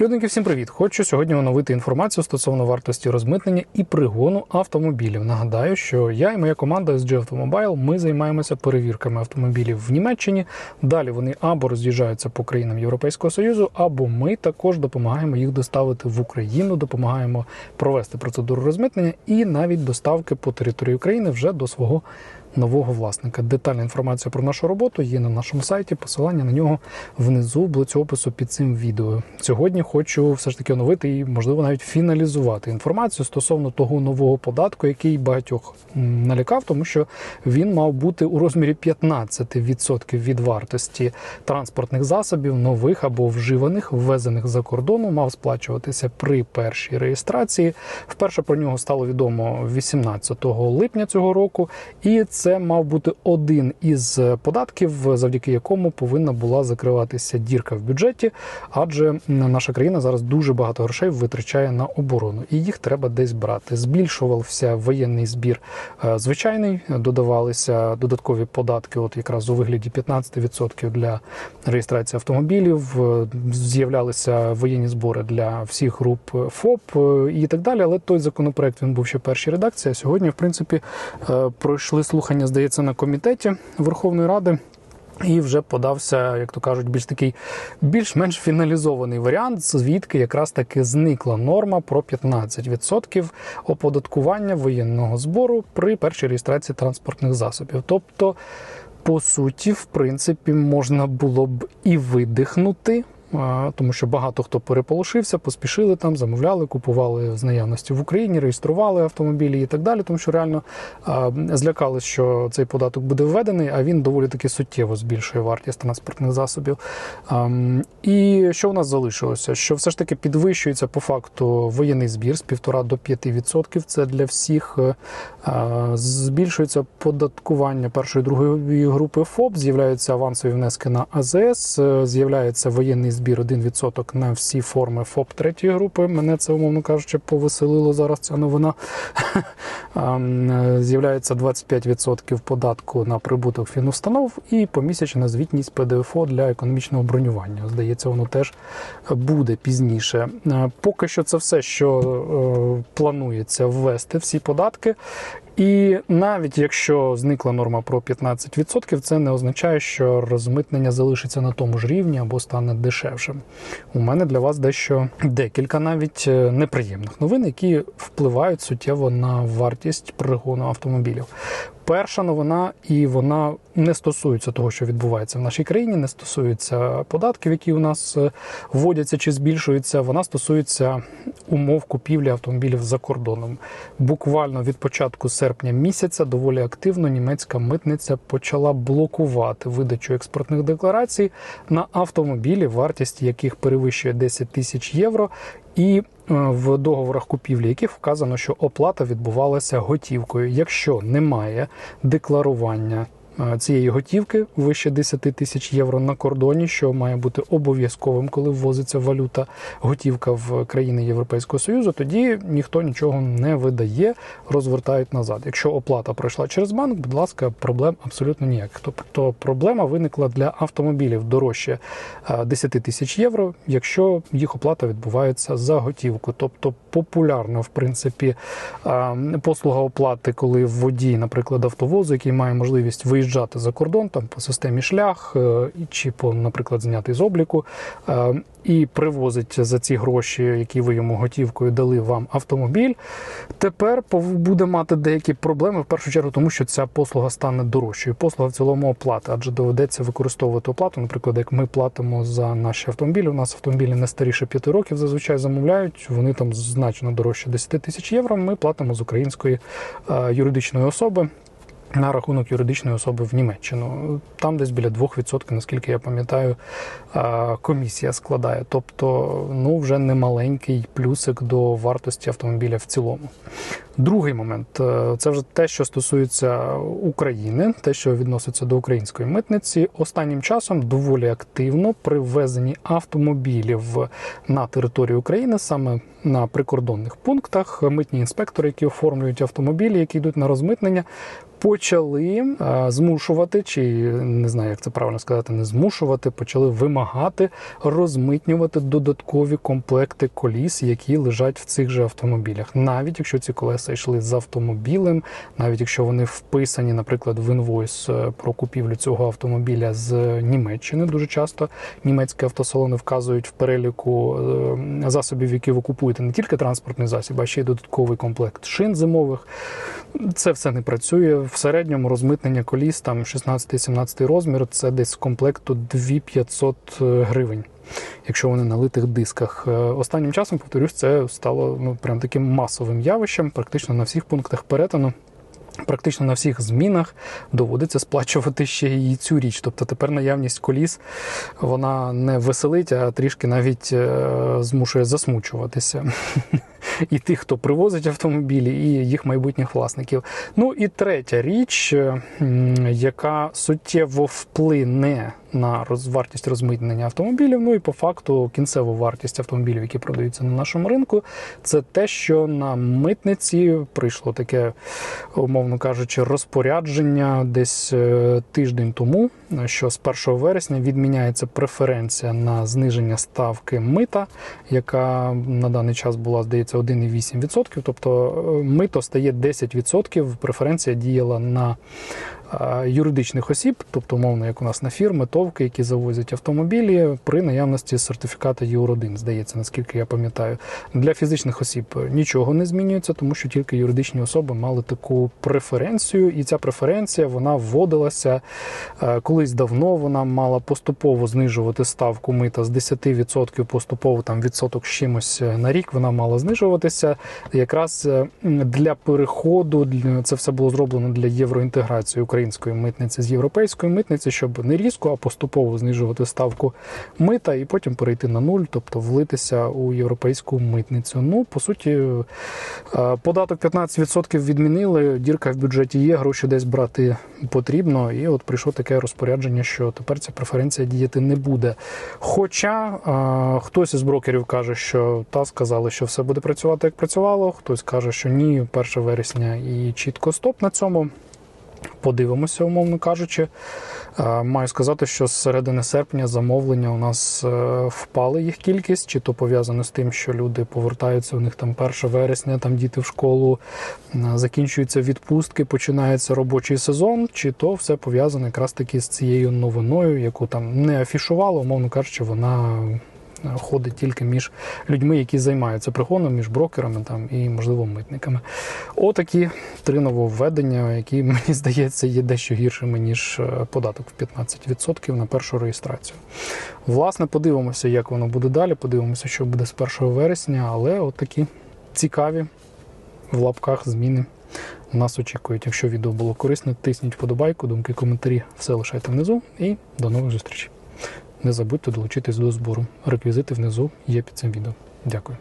Людники, всім привіт! Хочу сьогодні оновити інформацію стосовно вартості розмитнення і пригону автомобілів. Нагадаю, що я і моя команда SG Automobile, ми займаємося перевірками автомобілів в Німеччині. Далі вони або роз'їжджаються по країнам Європейського Союзу, або ми також допомагаємо їх доставити в Україну, допомагаємо провести процедуру розмитнення і навіть доставки по території України вже до свого нового власника. Детальна інформація про нашу роботу є на нашому сайті. Посилання на нього внизу в блоці опису під цим відео. Сьогодні хочу все ж таки оновити і, можливо, навіть фіналізувати інформацію стосовно того нового податку, який багатьох налякав, тому що він мав бути у розмірі 15% від вартості транспортних засобів, нових або вживаних, ввезених за кордону, мав сплачуватися при першій реєстрації. Вперше про нього стало відомо 18 липня цього року, і це мав бути один із податків, завдяки якому повинна була закриватися дірка в бюджеті, адже наша країна зараз дуже багато грошей витрачає на оборону, і їх треба десь брати. Збільшувався воєнний збір е, звичайний, додавалися додаткові податки, от якраз у вигляді 15% для реєстрації автомобілів, е, з'являлися воєнні збори для всіх груп ФОП е, і так далі. Але той законопроект він був ще першій редакції. Сьогодні, в принципі, е, пройшли слухання, здається, на комітеті Верховної Ради. І вже подався, як то кажуть, більш такий більш-менш фіналізований варіант, звідки якраз таки зникла норма про 15% оподаткування воєнного збору при першій реєстрації транспортних засобів. Тобто, по суті, в принципі, можна було б і видихнути. Тому що багато хто переполошився, поспішили там, замовляли, купували з наявності в Україні, реєстрували автомобілі і так далі. Тому що реально злякались, що цей податок буде введений, а він доволі таки суттєво збільшує вартість транспортних засобів. І що у нас залишилося? Що все ж таки підвищується по факту воєнний збір з 1,5 до 5%. Це для всіх е, збільшується податкування першої другої групи ФОП, з'являються авансові внески на АЗС, е, з'являється воєнний збір 1% на всі форми ФОП третьої групи. Мене це, умовно кажучи, повеселило зараз ця новина. З'являється 25% податку на прибуток фінустанов і помісячна звітність ПДФО для економічного бронювання. Здається, воно теж буде пізніше. Е, Поки що це все, що е, планується ввести всі податки. І навіть якщо зникла норма про 15%, це не означає, що розмитнення залишиться на тому ж рівні або стане дешевшим. У мене для вас дещо декілька навіть е, неприємних новин, які впливають суттєво на вартість пригону автомобілів. Перша новина, і вона не стосується того, що відбувається в нашій країні, не стосується податків, які у нас е, вводяться чи збільшуються. Вона стосується умов купівлі автомобілів за кордоном. Буквально від початку серпня місяця доволі активно німецька митниця почала блокувати видачу експортних декларацій на автомобілі, вартість яких перевищує 10 тисяч євро. І в договорах купівлі, яких вказано, що оплата відбувалася готівкою. Якщо немає декларування е, цієї готівки вище 10 тисяч євро на кордоні, що має бути обов'язковим, коли ввозиться валюта готівка в країни Європейського Союзу, тоді ніхто нічого не видає, розвертають назад. Якщо оплата пройшла через банк, будь ласка, проблем абсолютно ніяких. Тобто проблема виникла для автомобілів дорожче е, 10 тисяч євро, якщо їх оплата відбувається за готівку. Тобто популярна, в принципі, е, послуга оплати, коли водій, наприклад, автовозу, який має можливість виїжджати за кордон там по системі шлях е, чи по, наприклад, знятий з обліку. е, І привозить за ці гроші, які ви йому готівкою дали вам автомобіль. Тепер буде мати деякі проблеми в першу чергу, тому що ця послуга стане дорожчою. Послуга в цілому оплата, адже доведеться використовувати оплату. Наприклад, як ми платимо за наші автомобілі. У нас автомобілі не старіше 5 років зазвичай замовляють. Вони там значно дорожче 10 тисяч євро. Ми платимо з української е, юридичної особи. На рахунок юридичної особи в Німеччину там десь біля 2%, наскільки я пам'ятаю, комісія складає. Тобто, ну вже не маленький плюсик до вартості автомобіля в цілому. Другий момент е, це вже те, що стосується України, те, що відноситься до української митниці. Останнім часом доволі активно при ввезенні автомобілів на територію України, саме на прикордонних пунктах, митні інспектори, які оформлюють автомобілі, які йдуть на розмитнення. Почали змушувати, чи не знаю, як це правильно сказати, не змушувати, почали вимагати розмитнювати додаткові комплекти коліс, які лежать в цих же автомобілях, навіть якщо ці колеса йшли з автомобілем, навіть якщо вони вписані, наприклад, в інвойс е, про купівлю цього автомобіля з Німеччини. Дуже часто німецькі автосалони вказують в переліку е, засобів, які ви купуєте, не тільки транспортний засіб, а ще й додатковий комплект шин зимових. Це все не працює. В середньому розмитнення коліс там 16-17 розмір, це десь з комплекту 2500 гривень. Якщо вони на литих дисках. Е, Останнім часом, повторюсь, це стало ну, прям таким масовим явищем, практично на всіх пунктах перетину. Практично на всіх змінах доводиться сплачувати ще і цю річ. Тобто тепер наявність коліс вона не веселить, а трішки навіть е, змушує засмучуватися. І тих, хто привозить автомобілі, і їх майбутніх власників. Ну і третя річ, е, яка суттєво вплине на вартість розмитнення автомобілів, ну і по факту кінцеву вартість автомобілів, які продаються на нашому ринку, це те, що на митниці прийшло таке, умовно кажучи, розпорядження десь е, тиждень тому, що з 1 вересня відміняється преференція на зниження ставки мита, яка на даний час була, здається, 1,8%. Тобто е, мито стає 10%, преференція діяла на е, юридичних осіб, тобто, умовно, як у нас на фірми, товки, які завозять автомобілі, при наявності сертифіката Євро-1, здається, наскільки я пам'ятаю. Для фізичних осіб нічого не змінюється, тому що тільки юридичні особи мали таку преференцію, і ця преференція вона вводилася е, колись давно. Вона мала поступово знижувати ставку мита з 10% поступово там відсоток з чимось на рік. Вона мала знижуватися. Якраз е, для переходу це все було зроблено для євроінтеграції української митниці з європейської митниці, щоб не різко, а поступово знижувати ставку мита і потім перейти на нуль, тобто влитися у європейську митницю. Ну, по суті, е, податок 15% відмінили, дірка в бюджеті є, гроші десь брати потрібно. І от прийшло таке розпорядження, що тепер ця преференція діяти не буде. Хоча е, хтось із брокерів каже, що та сказали, що все буде працювати як працювало, хтось каже, що ні, 1 вересня і чітко стоп на цьому. Подивимося, умовно кажучи. Е, Маю сказати, що з середини серпня замовлення у нас е, впали їх кількість, чи то пов'язано з тим, що люди повертаються, у них там 1 вересня, там діти в школу, закінчуються відпустки, починається робочий сезон, чи то все пов'язано якраз таки з цією новиною, яку там не афішували, умовно кажучи, вона ходить тільки між людьми, які займаються пригоном, між брокерами там і, можливо, митниками. Отакі три нововведення, які мені здається є дещо гіршими ніж е, податок в 15% на першу реєстрацію. Власне, подивимося, як воно буде далі. Подивимося, що буде з 1 вересня, але от такі цікаві в лапках зміни нас очікують. Якщо відео було корисне, тисніть вподобайку, думки, коментарі, все лишайте внизу і до нових зустрічей. Не забудьте долучитись до збору. Реквізити внизу є під цим відео. Дякую.